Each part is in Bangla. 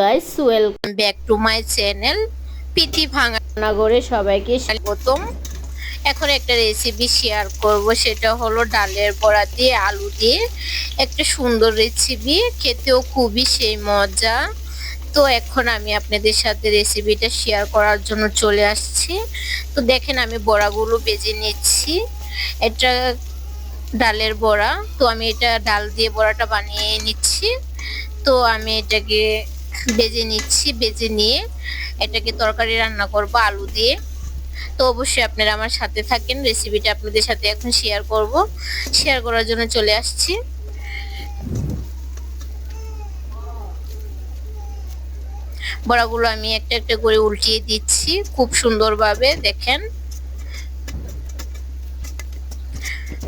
Guys welcome back to my channel পিঠি ভাঙা করে সবাইকে প্রথম এখন একটা রেসিপি শেয়ার করব সেটা হলো ডালের বড়া দিয়ে আলু দিয়ে। একটা সুন্দর রেসিপি খেতেও খুবই সেই মজা। তো এখন আমি আপনাদের সাথে রেসিপিটা শেয়ার করার জন্য চলে আসছি। তো দেখেন আমি বড়াগুলো বেজে নিচ্ছি। এটা ডালের বড়া। তো আমি এটা ডাল দিয়ে বড়াটা বানিয়ে নিচ্ছি। তো আমি এটাকে বেজে নিচ্ছি, বেজে নিয়ে এটাকে তরকারি রান্না করব আলু দিয়ে। তো অবশ্যই আপনারা আমার সাথে থাকেন রেসিপিটা আপনাদের সাথে এখন শেয়ার করব। শেয়ার করার জন্য চলে আসছি। বড়াগুলো আমি একটা একটা করে উল্টিয়ে দিচ্ছি খুব সুন্দরভাবে, দেখেন।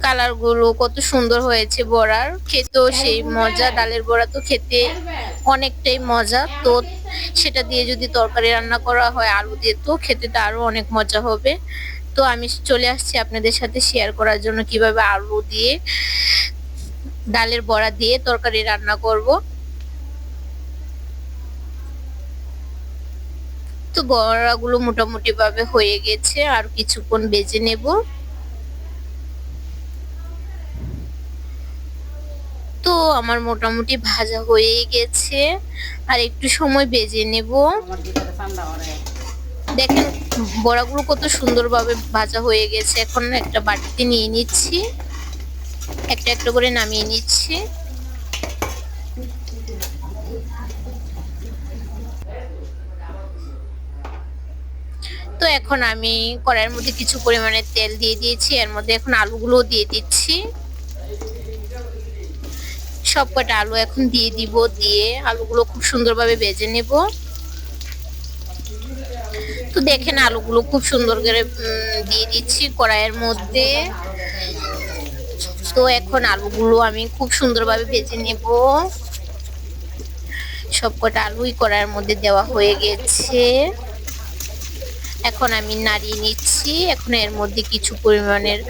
কালারগুলো, কত সুন্দর হয়েছে বড়ার। খেতেও সেই মজা, ডালের বড়া তো খেতে অনেকটাই মজা। তো সেটা দিয়ে যদি তরকারি রান্না করা হয়, আলু দিয়ে, তো খেতে তো আরও অনেক মজা হবে। তো আমি চলে আসছি আপনাদের সাথে শেয়ার করার জন্য কীভাবে আলু দিয়ে, ডালের বড়া দিয়ে তরকারি রান্না করব। তো বড়াগুলো মোটামুটি ভাবে হয়ে গেছে, আর কিছুক্ষণ বেজে নেব। তো আমার মোটামুটি ভাজা হয়ে গেছে। আর একটু সময় বেজে নেব। দেখেন, বড়াগুলো কত সুন্দরভাবে ভাজা হয়ে গেছে। এখন একটা বাটিতে নিয়ে নিচ্ছি। একটা একটা করে নামিয়ে নিচ্ছি। তো এখন আমি কড়াইয়ের মধ্যে কিছু পরিমাণে তেল দিয়ে দিয়েছি। এর মধ্যে এখন আলুগুলো দিয়ে দিচ্ছি। সব কটা আলু এখন দিয়ে দিব, দিয়ে আলুগুলো খুব সুন্দরভাবে ভেজে নেব। তো দেখেন আলুগুলো খুব সুন্দর করে দিয়ে দিচ্ছি কড়াইয়ের মধ্যে। তো এখন আলুগুলো আমি খুব সুন্দরভাবে ভেজে নেব। সব কটা আলুই কড়াইয়ের মধ্যে দেওয়া হয়ে গেছে। এখন আমি নাড়িয়ে নিচ্ছি। এখন এর মধ্যে কিছু পরিমাণের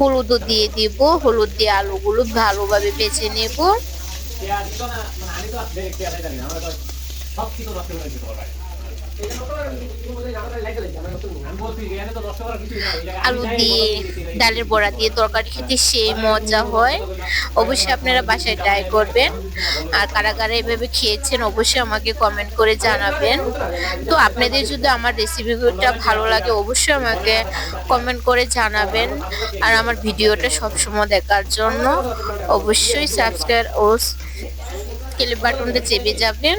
হলুদও দিয়ে দেব। হলুদ দিয়ে আলুগুলো ভালোভাবে বেছে নেব। আলু দিয়ে, ডালের বড়া দিয়ে তরকারি খেতে সেই মজা হয়। অবশ্যই আপনারা বাসায় ট্রাই করবেন। আর কারা কারা এভাবে খেয়েছেন, অবশ্যই আমাকে কমেন্ট করে জানাবেন। তো আপনাদের যদি আমার রেসিপিটা ভালো লাগে, অবশ্যই আমাকে কমেন্ট করে জানাবেন। আর আমার ভিডিওটা সবসময় দেখার জন্য অবশ্যই সাবস্ক্রাইব ও ক্লিক বাটনটা চেপে যাবেন।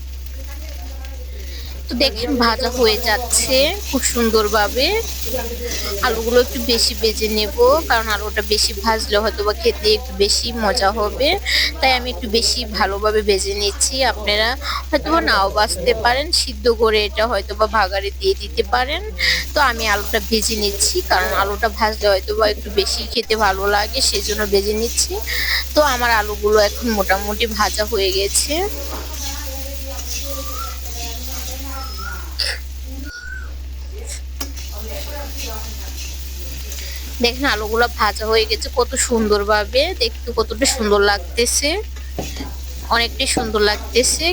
তো দেখেন, ভাজা হয়ে যাচ্ছে খুব সুন্দরভাবে। আলুগুলো একটু বেশি বেজে নেব, কারণ আলুটা বেশি ভাজলে হয়তো বা খেতে একটু বেশি মজা হবে। তাই আমি একটু বেশি ভালোভাবে বেজে নিচ্ছি। আপনারা হয়তো বা নাও বাঁচতে পারেন, সিদ্ধ করে এটা হয়তো বা ভাগারে দিয়ে দিতে পারেন। তো আমি আলুটা ভেজে নিচ্ছি, কারণ আলুটা ভাজলে হয়তো বা একটু বেশি খেতে ভালো লাগে সেই জন্য ভেজে নিচ্ছি। তো আমার আলুগুলো এখন মোটামুটি ভাজা হয়ে গেছে। দেখেন আলুগুলো ভাজা হয়ে গেছে, কত সুন্দরভাবে। দেখতে কতটা সুন্দর লাগতেছে। অনেকটাই সুন্দর লাগতেছে।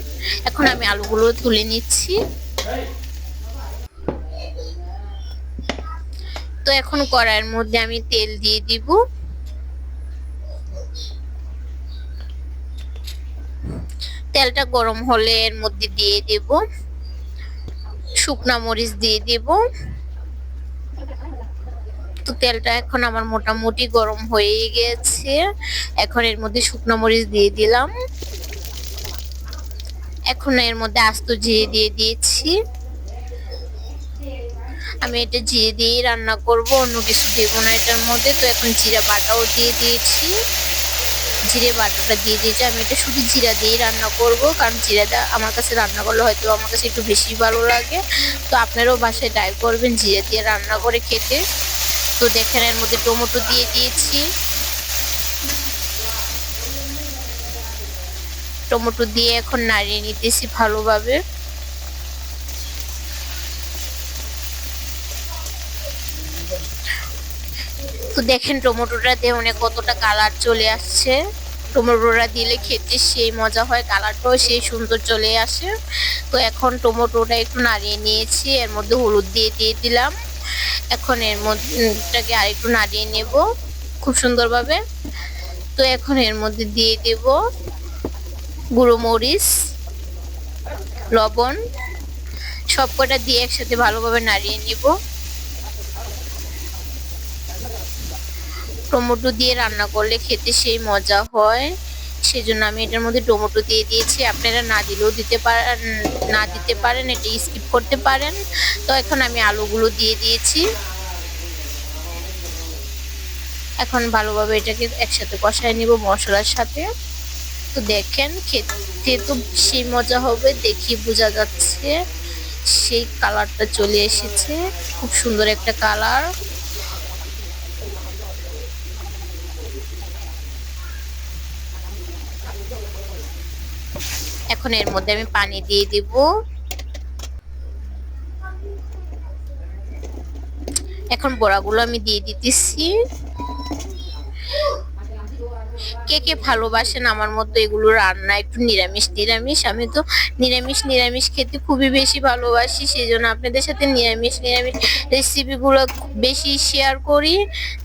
এখন আমি আলুগুলো তুলে নিচ্ছি। তো এখন কড়াইয়ের মধ্যে আমি তেল দিয়ে দিব। তেলটা গরম হলে এর মধ্যে দিয়ে দেব। শুকনা মরিচ দিয়ে দেব। তো তেলটা এখন আমার মোটামুটি গরম হয়ে গেছে। এখন এর মধ্যে শুকনো মরিচ দিয়ে দিলাম। এখন এর মধ্যে আস্ত জিরে দিয়ে দিয়েছি। আমি এটা জিরে দিয়েই রান্না করব, অন্য কিছু দেব না এটার মধ্যে। তো এখন জিরা বাটাও দিয়ে দিয়েছি। জিরে বাটাটা দিয়ে দিয়েছি। আমি এটা শুধু জিরা দিয়েই রান্না করব, কারণ জিরাটা আমার কাছে রান্না করলে হয়তো আমার কাছে একটু বেশি ভালো লাগে। তো আপনারাও বাসায় ট্রাই করবেন জিরা দিয়ে রান্না করে খেতে। তো দেখেন এর মধ্যে টমেটো দিয়ে দিয়েছি। টমেটো দিয়ে এখন নাড়িয়ে নিতেছি ভালোভাবে। তো দেখেন টমেটোটা দিয়ে অনেক কতটা কালার চলে আসছে। টমেটোটা দিলে খেতে সেই মজা হয়, কালারটাও সেই সুন্দর চলে আসে। তো এখন টমেটোটা একটু নাড়িয়ে নিয়েছি, এর মধ্যে হলুদ দিয়ে দিয়ে দিলাম। এখন এর মধ্যেটাকে আরেকটু নাড়িয়ে নেব খুব সুন্দরভাবে। তো এখন এর মধ্যে দিয়ে দেব গুঁড়ো মরিচ, লবণ সব কটা দিয়ে একসাথে ভালোভাবে নাড়িয়ে নিব। টমেটো দিয়ে রান্না করলে খেতে সেই মজা হয়। সেজন্য আমি এটার মধ্যে টমেটো দিয়ে দিয়েছি। আপনারা না দিলেও দিতে পারেন, না দিতে পারেন, এটা স্কিপ করতে পারেন। তো এখন আমি আলুগুলো দিয়ে দিয়েছি। এখন ভালোভাবে এটাকে একসাথে কষায় নিব মশলার সাথে। তো দেখেন, খেতে তো সেই মজা হবে, দেখি বোঝা যাচ্ছে। সেই কালারটা চলে এসেছে। খুব সুন্দর একটা কালার এখন এর মধ্যে আমি পানি দিয়ে দিব। এখন বড়াগুলো আমি দিয়ে দিতেছি। কে কে ভালোবাসেন আমার মতো এগুলো রান্না একটু নিরামিষ নিরামিষ। আমি তো নিরামিষ নিরামিষ খেতে খুবই বেশি ভালোবাসি সেই জন্য আপনাদের সাথে নিরামিষ নিরামিষ রেসিপিগুলো বেশি শেয়ার করি।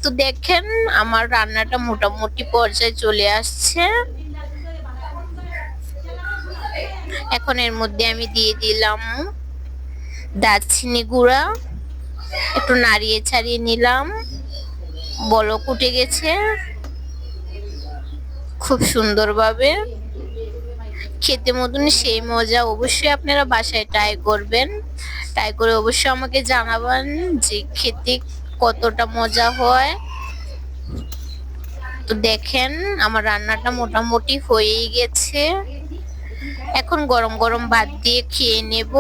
তো দেখেন, আমার রান্নাটা মোটামুটি পর্যায়ে চলে আসছে। এখন এর মধ্যে আমি দিয়ে দিলাম দারচিনি গুঁড়া। একটু নাড়িয়ে ছাড়িয়ে নিলাম। বলক উঠে গেছে। খুব সুন্দরভাবে। খেতে মতন সেই মজা। অবশ্যই আপনারা বাসায় ট্রাই করবেন। ট্রাই করে অবশ্যই আমাকে জানাবেন যে খেতে কতটা মজা হয়। তো দেখেন, আমার রান্নাটা মোটামুটি হয়েই গেছে। এখন গরম গরম ভাত দিয়ে খেয়ে নেব।